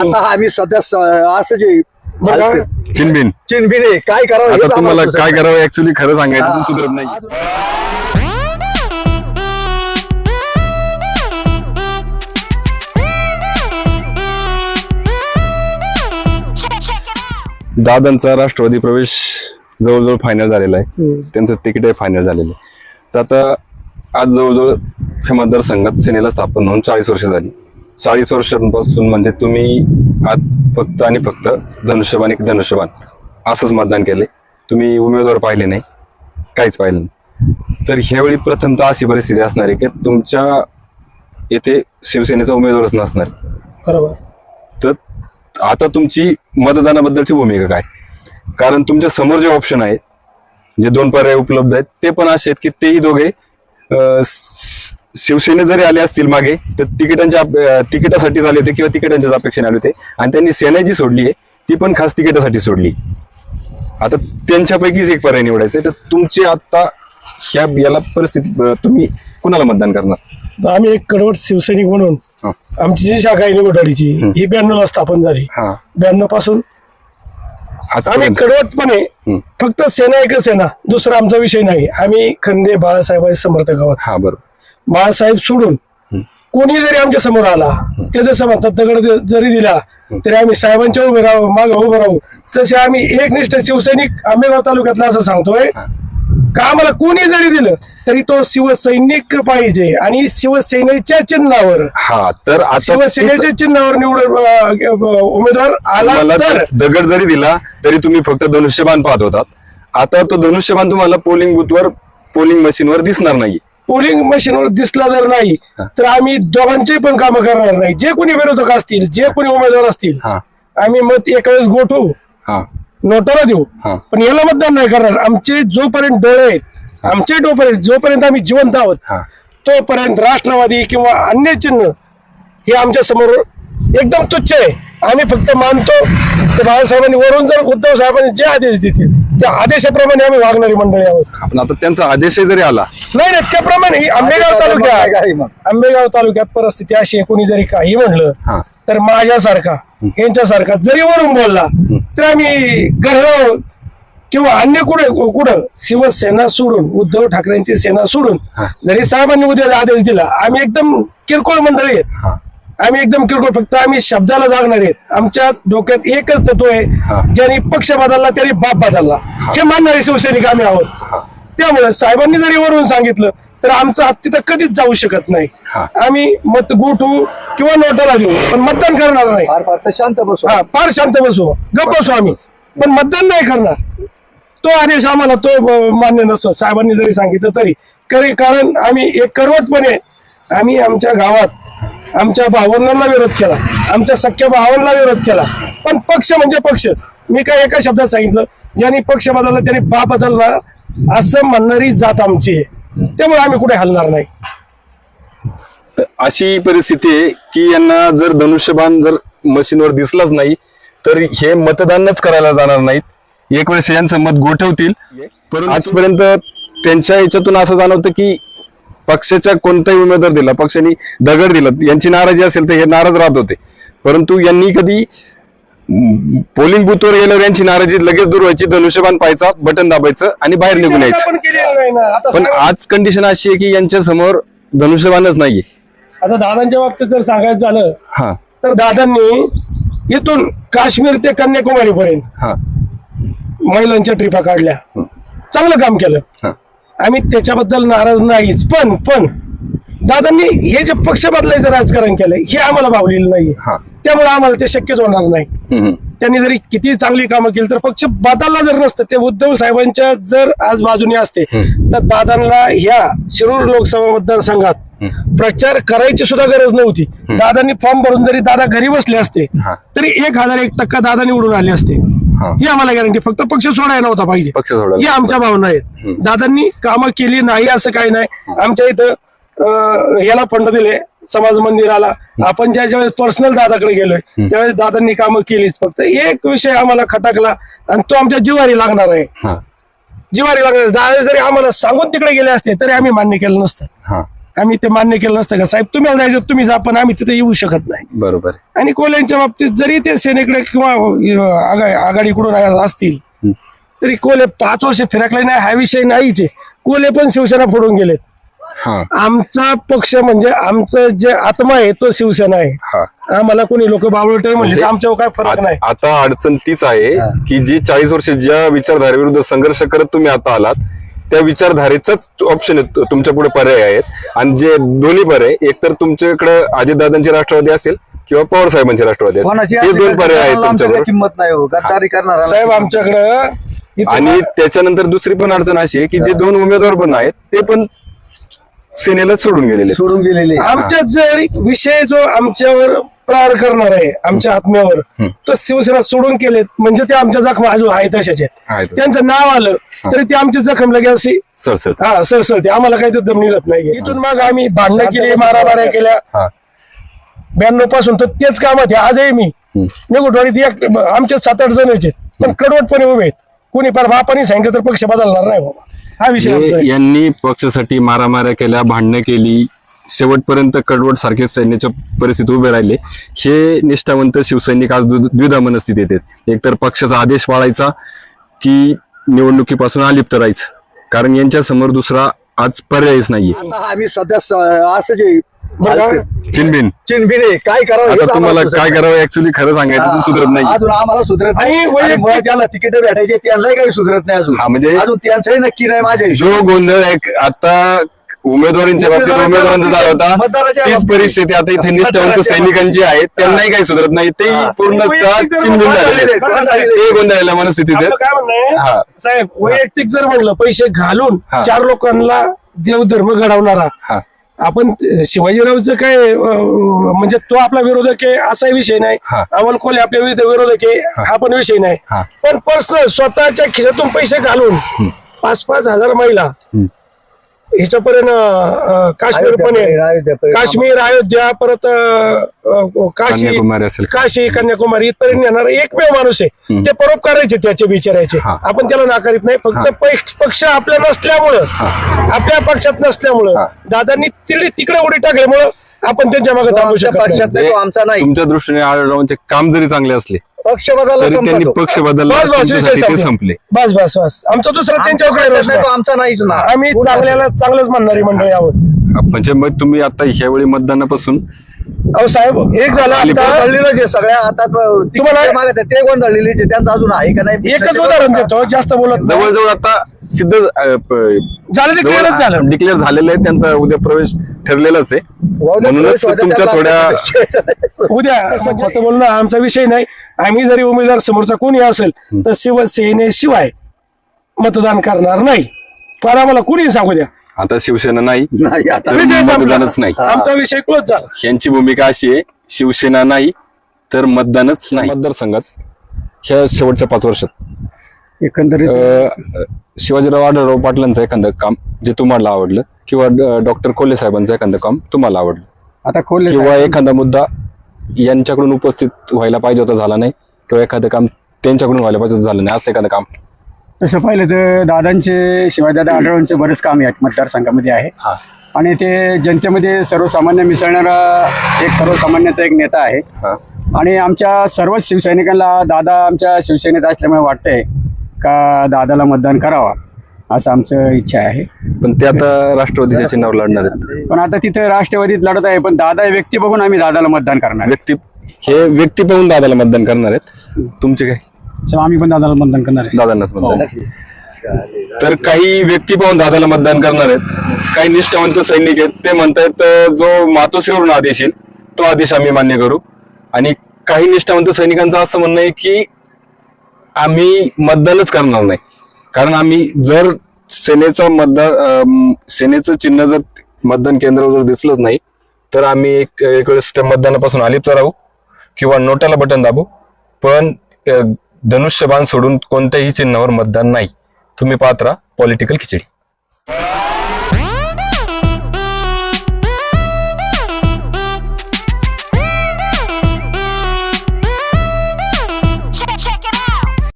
आता आम्ही सध्या स- असं जे. चिनबिन. चिनबिने काय करावं हेच आता तुम्हाला काय सुचत करावं ऍक्च्युली खरं सांगायचं. तर सुधरत नाही दादांचा राष्ट्रवादी प्रवेश जवळजवळ फायनल झालेला आहे. त्यांचं तिकीट फायनल झालेलं आहे. तर आता आज जवळजवळ हे मतदारसंघात सेनेला स्थापन होऊन चाळीस वर्ष झाली. चाळीस वर्षांपासून म्हणजे तुम्ही आज फक्त आणि फक्त धनुष्यबाण एक धनुष्यबाण असंच मतदान केले तुम्ही उमेदवार पाहिले नाही काहीच पाहिलं नाही. तर ह्यावेळी प्रथमतः अशी परिस्थिती असणार आहे की तुमच्या येथे शिवसेनेचा उमेदवारच नसणार. बरोबर. तर आता तुमची मतदानाबद्दलची भूमिका काय? कारण तुमच्यासमोर जे ऑप्शन आहेत जे दोन पर्याय उपलब्ध आहेत ते पण असे आहेत की तेही दोघे शिवसेने जरी आले असतील मागे तर तिकिटांच्या तिकिटासाठी झाले होते किंवा तिकिटांच्याच अपेक्षेने आले होते. आणि त्यांनी सेना जी सोडली आहे ती पण खास तिकिटासाठी सोडली. आता त्यांच्यापैकीच एक पर्याय निवडायचा आहे. तर तुमची आता ह्या याला परिस्थिती तुम्ही कुणाला मतदान करणार? आम्ही एक कडवट शिवसैनिक म्हणून. आमची जी शाखा आहे निवडणुकीची ही ब्याण्णव ला स्थापन झाली. हा. ब्याण्णवपासून आम्ही कडवटपणे. फक्त सेना एकच सेना दुसरा आमचा विषय नाही. आम्ही खंदे बाळासाहेबांचे समर्थक आहोत हा बरोबर. बाळासाहेब सोडून कोणी जरी आमच्यासमोर आला ते जसं म्हणतात दगड जरी दिला तरी आम्ही साहेबांच्या उभे राहू मागे उभे राहू. तसे आम्ही एकनिष्ठ शिवसैनिक आंबेगाव तालुक्यातला असं सांगतोय का आम्हाला कोणी जरी दिलं तरी तो शिवसैनिक पाहिजे. आणि शिवसेनेच्या चिन्हावर हा तर शिवसेनेच्या चिन्हावर निवडून उमेदवार आला तर? दगड जरी दिला तरी तुम्ही फक्त धनुष्यबाण पाहत होतात. आता तो धनुष्यबाण तुम्हाला पोलिंग बुथवर पोलिंग मशीनवर दिसणार नाही पोलिंग मशीनवर दिसला जर नाही तर आम्ही दोघांचे पण कामं करणार नाही. जे कोणी विरोधक असतील जे कोणी उमेदवार असतील हा. आम्ही मत एका वेळेस गोठवू हा. नोटाला देऊ. पण याला मतदान नाही करणार. आमचे जोपर्यंत डोळे आहेत आमचे डोपर्यंत जोपर्यंत आम्ही जिवंत आहोत तोपर्यंत राष्ट्रवादी किंवा अन्य चिन्ह हे आमच्यासमोर एकदम तुच्छ आहे. आम्ही फक्त मानतो. की बाळासाहेबांनी वरून जर उद्धव साहेबांनी जे आदेश देतील त्या आदेशाप्रमाणे आम्ही वागणारी मंडळी आहोत. पण आता त्यांचा आदेशही जरी आला नाही नाही त्याप्रमाणे ही आंबेगाव तालुक्यात? आंबेगाव तालुक्यात परिस्थिती अशी आहे कोणी जरी काही म्हणलं हा. तर माझ्यासारखा यांच्यासारखा जरी वरून बोलला तर आम्ही गर्व किंवा अन्य कुठे कुठं शिवसेना सोडून उद्धव ठाकरेंची सेना सोडून हा. जरी साहेबांनी उद्या आदेश दिला आम्ही एकदम किरकोळ मंडळी आहेत. हा. आम्ही एकदम किरकोळ फक्त आम्ही शब्दाला जागणार आहेत. आमच्या डोक्यात एकच तत्व हा. आहे ज्यांनी पक्ष बदलला त्यांनी बाप बदलला. हे. मानणारे शिवसैनिक आम्ही आहोत. त्यामुळे साहेबांनी जरी वरून सांगितलं तर आमचा हात तिथं कधीच जाऊ शकत नाही. आम्ही मत गोठू किंवा नोटाला देऊ पण मतदान करणार नाही. फार फार तर शांत बसू. हा फार शांत बसू. गप्प बसू आम्ही. पण मतदान नाही करणार. तो आदेश आम्हाला तो मान्य नसतो. साहेबांनी जरी सांगितलं तरी. करी कारण आम्ही एक करवटपणे आम्ही आमच्या गावात आमच्या भावंडांना विरोध केला. आमच्या सख्या भावांना विरोध केला. पण पक्ष म्हणजे पक्षच. मी काय एका शब्दात सांगितलं? ज्यांनी पक्ष बदलला त्यांनी बा बदलला असं म्हणणारी जात आमची आहे. त्यामुळे आम्ही कुठे हलणार नाही. तर अशी परिस्थिती आहे की यांना जर धनुष्यबाण जर मशीनवर दिसलाच नाही तर हे मतदानच करायला जाणार नाहीत. एक वेळेस यांचं मत गोठवतील. आजपर्यंत त्यांच्या याच्यातून असं जाणवतं की पक्षाच्या कोणताही उमेदवार दिला पक्षाने दगड दिला यांची नाराजी असेल तर हे नाराज राहत होते. परंतु यांनी कधी पोलिंग बूथवर गेल्यावर यांची नाराजी लगेच दूर व्हायची धनुष्यबाण पाहायचा बटन दाबायचं आणि बाहेर निघून यायचं. पण आज कंडिशन अशी आहे की यांच्या समोर धनुष्यबाणच नाहीये. आता दादांच्या बाबतीत जर सांगायचं झालं हा. तर दादांनी इथून काश्मीर ते कन्याकुमारी पर्यंत हा. महिलांच्या ट्रिपा काढल्या. चांगलं काम केलं. आम्ही त्याच्याबद्दल नाराज नाहीच. पण पण दादांनी हे जे पक्ष बदलायचं राजकारण केलंय हे आम्हाला भावलेलं नाही हा. त्यामुळे आम्हाला ते शक्यच होणार नाही. हम्म. त्यांनी जरी किती चांगली कामं केली तर पक्ष बदलला जर नसतं ते उद्धव साहेबांच्या जर आज बाजूने असते तर दादांना ह्या शिरूर लोकसभा मतदारसंघात प्रचार करायची सुद्धा गरज नव्हती. दादांनी फॉर्म भरून जरी दादा घरी बसले असते हा. तरी एक हजार एक टक्का दादा निवडून आले असते. हा. ही आम्हाला गॅरंटी फक्त पक्ष सोडायला नव्हता पाहिजे. पक्ष ही सोडायला आमच्या भावना आहेत. दादांनी कामं केली नाही असं काही नाही. आमच्या इथं अं, याला फंड दिले समाज मंदिराला. आपण ज्या ज्यावेळेस पर्सनल दादाकडे गेलोय त्यावेळेस दादांनी कामं केलीच. फक्त एक विषय आम्हाला खटकला आणि तो आमच्या जिवारी लागणार आहे. हा. जिवारी लागणार आहे. दादा जरी आम्हाला सांगून तिकडे गेले असते तरी आम्ही मान्य केलं नसतं. हा. आम्ही ते मान्य केलं नसतं का? साहेब तुम्हाला जायचं तुम्ही जा पण आम्ही तिथे येऊ शकत नाही. बरोबर. आणि कोल्यांच्या बाबतीत जरी ते सेनेकडे किंवा आघा- आघाडीकडून असतील. तरी कोले पाच वर्ष फिरकले नाही हा विषय नाहीच. आहे कोले पण शिवसेना फोडून गेलेत. हा. आमचा पक्ष म्हणजे आमचं जे आत्मा आहे तो शिवसेना आहे. हा. आम्हाला कोणी लोक बावळट म्हणले म्हणजे तर आमच्यावर काय फरक आ- नाही. आता अडचण तीच आहे की जी चाळीस वर्ष ज्या विचारधारेविरुद्ध संघर्ष करत तुम्ही आता आलात त्या विचारधारेचाच ऑप्शन तुमच्यापुढे पर्याय आहेत. आणि जे दोन्ही पर्याय एकतर तुमच्याकडे अजितदादांची राष्ट्रवादी असेल किंवा पवार साहेबांची राष्ट्रवादी असेल. हे दोन पर्याय आहेत तुमच्याकडे. किंमत नाही हो. करणार साहेब आमच्याकडं आणि त्याच्यानंतर दुसरी पण अडचण अशी आहे की जे दोन उमेदवार पण आहेत ते पण सेनेलाच सोडून गेलेले. सोडून गेलेले आमच्या जर विषय जो आमच्यावर प्रहार करणार आहे आमच्या आत्म्यावर. हं. तो शिवसेना सोडून केलेत. म्हणजे ते आमच्या जखमा अजून आहेत तशाचे आहेत. त्यांचं नाव आलं तरी ते आमची जखम लगे अशी सर हा सर सर ते आम्हाला काही तर दम निघत नाही. इथून मग आम्ही भांडणं केली मारामाऱ्या केल्या. हा. ब्याण्णवपासून तर तेच कामात आहे. आजही मी. निगुटवाडीत एक आमचे सात आठ जणच आहेत. पण कडवटपणे उभे आहेत. कोणी फार बापाने सांगितलं तर पक्ष बदलणार नाही बाबा. हा विषय आमचा आहे. यांनी पक्षासाठी मारामाऱ्या केल्या भांडणं केली. शेवटपर्यंत कडवट सारखे सैन्याच्या परिस्थितीत उभे राहिले. हे निष्ठावंत शिवसैनिक आज द्विध- मनस्थितीत आहेत एकतर पक्षाचा आदेश पाळायचा की निवडणुकीपासून अलिप्त राहायचं. कारण यांच्या समोर दुसरा आज पर्यायच नाहीये. आता आम्ही सध्या स- असं जे. चिनबिन. चिनबिने काय करावं हेच तुम्हाला आम्हाला काय सुचत करावं ऍक्च्युली खरं सांगायचं तर. सुधरत नाही अजून आम्हाला सुधरत नाही. आणि वैयक्तिक- आणि मुळात ज्याला तिकीट भेटायचे त्यांनाही काही सुधरत नाही अजून. हा, म्हणजे- अजून त्यांचंही नक्की नाही माझ्या हिशोबाने. जो गोंधळ एक आता उमेदवारांच्या बाबतीत उमेदवारांचा झाला होता तीच. परिस्थिती आता इथे निष्ठावंत सैनिकांची आहे त्यांनाही काही सुधरत नाही ते हा. पूर्ण मतदार झालेले ते गोंधळाला मनस्थितीत हा. साहेब वैयक्तिक जर म्हणलं पैसे घालून. चार लोकांना देवधर्म घडवणारा हा. आपण शिवाजीरावचं काय म्हणजे तो आपला विरोधक आहे असाही विषय नाही हा. अमोल कोल्हे आपल्या विरुद्ध विरोधक आहे हा पण विषय नाही. पण पर्सनल स्वतःच्या खिशातून पैसे घालून पाच पाच हजार महिला. ह्याच्यापर्यंत अं, काश्मीर पण आहे. काश्मीर अयोध्या परत काशी कन्याकुमारी असेल. काशी कन्याकुमारी इथपर्यंत येणार एकमेव माणूस आहे. ते परोपकारायचे त्याचे विचारायचे. आपण त्याला नाकारित नाही फक्त पक्ष- पक्ष आपल्या नसल्यामुळं आपल्या पक्षात नसल्यामुळं. दादांनी तिकडे तिकडे उडी टाकल्यामुळं आपण त्यांच्या मागे थांबू आमच्या शकत तो आमचा नाही तुमच्या दृष्टीने आढळरावांचे काम जरी चांगले असले पक्ष बदलला तरी त्यांनी संपतो. पक्ष बदलला बस बस विषय ते संपला. संपले. बस बस बस. आमचा दुसरा त्यांच्यावर काही नाही, तो नाही आमचा नाहीच ना. आम्ही चांगल्याला चांगलंच म्हणणारी मंडळी आहोत. म्हणजे मग तुम्ही आता ह्यावेळी मतदानापासून अहो साहेब एक झालं आता गोंधळलेलं जे सगळ्या. आता तुम्हाला- जे मागत आहे, ते गोंधळलेले जे त्यांचं अजून आहे का नाही? एकच उदाहरण देतो जास्त बोलत नाही. जवळजवळ आता सिद्ध झालं ते झालं. डिक्लेअर झालेलं आहे. त्यांचा उद्या प्रवेश ठरलेलाच आहे. म्हणूनच थोडं तुमच्या थोड्या उद्या सध्या बोलणं आमचा विषय नाही. आम्ही जरी उमेदवार समोरचा कोणी असेल तर शिवसेनेशिवाय मतदान करणार नाही. पण आम्हाला कोणी सांगू द्या. आता शिवसेना नाही नाही आता तर विषय संपला. मतदानच नाही. आमचा विषय क्लोज झाला. यांची भूमिका अशी आहे शिवसेना नाही तर मतदानच नाही. मतदारसंघात ह्या शेवटच्या पाच वर्षात. एकंदरीत अं, शिवाजीराव आढळराव पाटलांचं एखादं काम जे तुम्हाला आवडलं किंवा डॉक्टर कोल्हे साहेबांचं एखादं काम तुम्हाला आवडलं? आता कोल्हे किंवा एखादा मुद्दा यांच्याकडून उपस्थित व्हायला पाहिजे होता झाला नाही. किंवा एखादं काम त्यांच्याकडून व्हायला पाहिजे होतं झालं नाही. असं एखादं काम. तसं पाहिलं तर दादांचे शिवाजीदादा आढळवांचे बरेच काम या मतदारसंघामध्ये आहे. हा. आणि ते जनतेमध्ये सर्वसामान्य मिसळणारा एक सर्वसामान्याचा एक नेता आहे. आणि आमच्या सर्वच शिवसैनिकांना दादा आमच्या शिवसेनेत असल्यामुळे वाटतंय का दादाला मतदान करावा? असं आमचं इच्छा आहे. पण ते आता राष्ट्रवादीच्या चिन्हावर लढणार आहेत. पण आता तिथं राष्ट्रवादीत लढत आहे पण दादा हे व्यक्ती बघून आम्ही दादाला मतदान करणार. व्यक्ती हे व्यक्ती पाहून दादाला मतदान करणार आहेत. तुमचे काय? आम्ही पण दादाला मतदान करणार आहे. दादांनाच मतदान. तर काही व्यक्ती पाहून दादाला मतदान करणार आहेत. काही निष्ठावंत सैनिक आहेत. ते म्हणतायत अं, जो मातोश्रीवरून आदेश येईल तो आदेश आम्ही मान्य करू. आणि काही निष्ठावंत सैनिकांचं असं म्हणणं आहे की आम्ही मतदानच करणार नाही. कारण आम्ही जर सेनेचं मतदान सेनेचं चिन्ह जर मतदान केंद्रावर जर दिसलंच नाही तर आम्ही एक एक वेळेस त्या मतदानापासून अलिप्त राहू किंवा नोटाला बटन दाबू. पण धनुष्यबाण सोडून कोणत्याही चिन्हावर मतदान नाही. तुम्ही पाहत राहा पॉलिटिकल खिचडी.